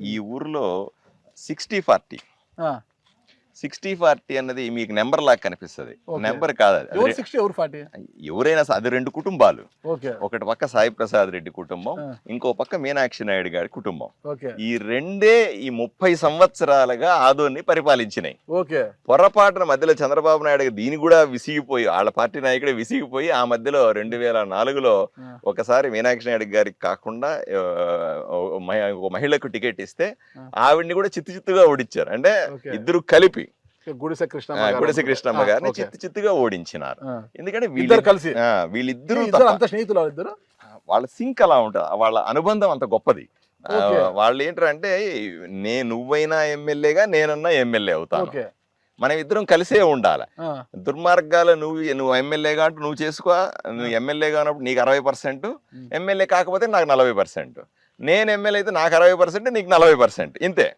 ఈ ఊర్లో sixty forty. Sixty forty అన్నది మీకు నెంబర్ లాగా కనిపిస్తుంది. నెంబర్ కాదు ఎవరైనా అది రెండు కుటుంబాలు. ఒకటి పక్క సాయి ప్రసాద్ రెడ్డి కుటుంబం. ఇంకో పక్క మీనాక్షి నాయుడు గారి కుటుంబం. ఈ రెండే ఈ ముప్పై సంవత్సరాలుగా ఆదోని పరిపాలించినాయి. పొరపాటున మధ్యలో చంద్రబాబు నాయుడు దీని కూడా విసిగిపోయి వాళ్ళ పార్టీ నాయకుడే విసిగిపోయి ఆ మధ్యలో రెండు వేల నాలుగులో ఒకసారి మీనాక్షి నాయుడు గారికి కాకుండా మహిళకు టికెట్ ఇస్తే. ఆవిడ్ని కూడా చిత్తు చిత్తుగా ఓడించారు. అంటే. ఇద్దరు కలిపి గుడిసె కృష్ణమ్మ గారిని చిత్తు చిత్తుగా ఓడించినారు. ఎందుకంటే వీళ్ళ కలిసి. వీళ్ళిద్దరూ. అంత స్నేహితులు ఇద్దరు? వాళ్ళ సింక్ అలా ఉంటుంది. వాళ్ళ అనుబంధం అంత గొప్పది. వాళ్ళు ఏంటంటే నే నువ్వైనా ఎమ్మెల్యేగా నేనన్నా ఎమ్మెల్యే అవుతాను. మనం ఇద్దరం కలిసే ఉండాలి. దుర్మార్గాలు నువ్వు నువ్వు ఎమ్మెల్యేగా అంటూ నువ్వు చేసుకో. నువ్వు ఎమ్మెల్యేగా ఉన్నప్పుడు నీకు అరవై పర్సెంట్. ఎమ్మెల్యే కాకపోతే నాకు నలభై పర్సెంట్. నేను ఎమ్మెల్యే అయితే నాకు అరవై పర్సెంట్ నీకు నలభై పర్సెంట్. ఇంతే.